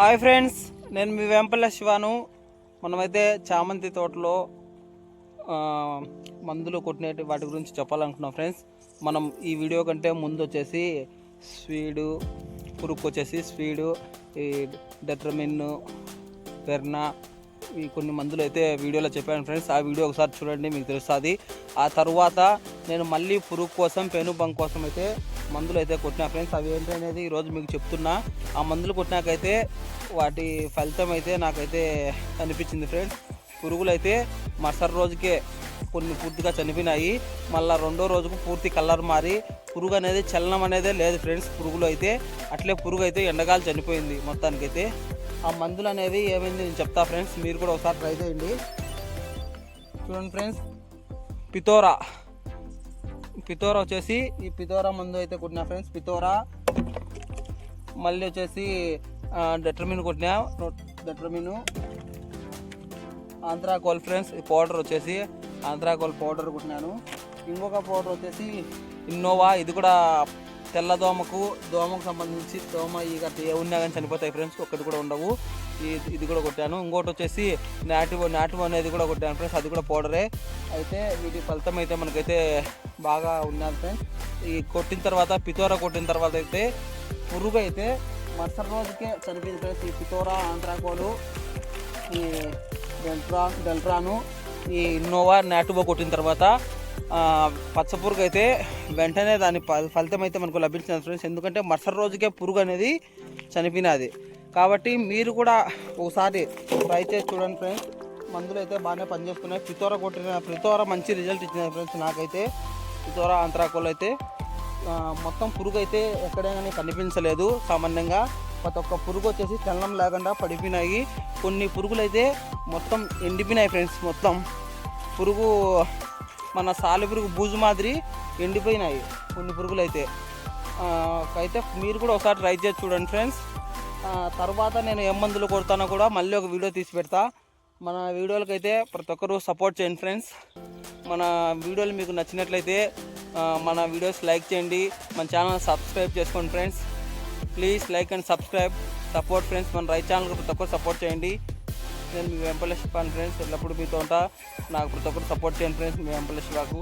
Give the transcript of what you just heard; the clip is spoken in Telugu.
హాయ్ ఫ్రెండ్స్ నేను మీ వెంపల్ల శివాను. మనమైతే చామంతి తోటలో మందులు కొట్టిన వాటి గురించి చెప్పాలనుకున్నాం ఫ్రెండ్స్. మనం ఈ వీడియో కంటే ముందు వచ్చేసి స్వీడు పురుగు వచ్చేసి స్వీడు ఈ డెట్రమిన్ పెర్నా ఈ కొన్ని మందులు అయితే వీడియోలో చెప్పాను ఫ్రెండ్స్. ఆ వీడియో ఒకసారి చూడండి మీకు తెలుస్తుంది. ఆ తర్వాత నేను మళ్ళీ పురుగు కోసం పెనుబంక్ కోసం అయితే మందులు అయితే కొట్టినా. ఫ్రెండ్స్ అవి ఏంటి అనేది ఈరోజు మీకు చెప్తున్నా. ఆ మందులు కొట్టినాకైతే వాటి ఫలితం అయితే నాకైతే అనిపించింది ఫ్రెండ్స్. పురుగులు అయితే మరుసటి రోజుకే కొన్ని పూర్తిగా చనిపోయినాయి. మళ్ళీ రెండో రోజుకు పూర్తి కలర్ మారి పురుగు అనేది చలనం అనేది లేదు ఫ్రెండ్స్. పురుగులు అయితే అట్లే పురుగు అయితే ఎండగాలు చనిపోయింది మొత్తానికైతే. ఆ మందులు అనేది ఏమైంది నేను చెప్తా ఫ్రెండ్స్. మీరు కూడా ఒకసారి ట్రై చేయండి. చూడండి ఫ్రెండ్స్ పితోరా. పితోరా వచ్చేసి ఈ పితోరా మందు అయితే కొట్టినా ఫ్రెండ్స్ పితోరా మళ్ళీ వచ్చేసి డెటర్మిన్ కొట్టినా. డెట్రమిన్ ఆంధ్రాకోల్ ఫ్రెండ్స్ ఈ పౌడర్ వచ్చేసి ఆంధ్రాకోల్ పౌడర్ కొట్టినాను. ఇంకొక పౌడర్ వచ్చేసి ఇన్నోవా ఇది కూడా తెల్ల దోమకు దోమకు సంబంధించి దోమ ఈగ ఏ ఉన్నా కానీ చనిపోతాయి ఫ్రెండ్స్ ఒక్కటి కూడా ఉండవు. ఇది కూడా కొట్టాను. ఇంకోటి వచ్చేసి నాటివ్ నాటివ్ అనేది కూడా కొట్టాను ఫ్రెండ్స్. అది కూడా పౌడరే. అయితే వీటి ఫలితం అయితే మనకైతే బాగా ఉన్నది ఫ్రెండ్స్. ఈ కొట్టిన తర్వాత పితోరా కొట్టిన తర్వాత అయితే పురుగు అయితే మరుసటి రోజుకే చనిపోయింది ఫ్రెండ్స్. ఈ పితోరా ఆంధ్రాకోలు ఈ డెల్ట్రా డెల్ట్రాను ఈ ఇన్నోవా నాటుబో కొట్టిన తర్వాత పచ్చ పురుగు అయితే వెంటనే దాని ఫలితం అయితే మనకు లభించింది ఫ్రెండ్స్. ఎందుకంటే మరుసటి రోజుకే పురుగు అనేది చనిపోయినది. కాబట్టి మీరు కూడా ఒకసారి ట్రై చేసి చూడండి ఫ్రెండ్స్ మందులు అయితే బాగానే పనిచేస్తున్నాయి. ప్రితోర కొట్టిన ప్రితోర మంచి రిజల్ట్ ఇచ్చినాయి ఫ్రెండ్స్ నాకైతే. ప్రితోర అంతరాకులు అయితే మొత్తం పురుగు అయితే ఎక్కడైనా కనిపించలేదు సామాన్యంగా. ప్రతి ఒక్క పురుగు వచ్చేసి చలనం లేకుండా పడిపోయినాయి. కొన్ని పురుగులు అయితే మొత్తం ఎండిపోయినాయి ఫ్రెండ్స్ మొత్తం. పురుగు మన సాలి పురుగు బూజు మాదిరి ఎండిపోయినాయి కొన్ని పురుగులు అయితే అయితే మీరు కూడా ఒకసారి ట్రై చేసి చూడండి ఫ్రెండ్స్ తర్వాత నేను ఏ మందులు కొడతానో కూడా మళ్ళీ ఒక వీడియో తీసి పెడతా. మన వీడియోలకైతే ప్రతి ఒక్కరూ సపోర్ట్ చేయండి ఫ్రెండ్స్ మన వీడియోలు మీకు నచ్చినట్లయితే మన వీడియోస్ లైక్ చేయండి. మన ఛానల్ సబ్స్క్రైబ్ చేసుకోండి friends please like and subscribe support friends మన రైట్ ఛానల్ ప్రతి ఒక్కరు సపోర్ట్ చేయండి. నేను మీ వెంపల్లి శివాన్ ఫ్రెండ్స్ ఎల్లప్పుడూ మీతో ఉంటా. నాకు ప్రతి ఒక్కరు సపోర్ట్ చేయండి ఫ్రెండ్స్ మీ వెంపల్లి శివాకు.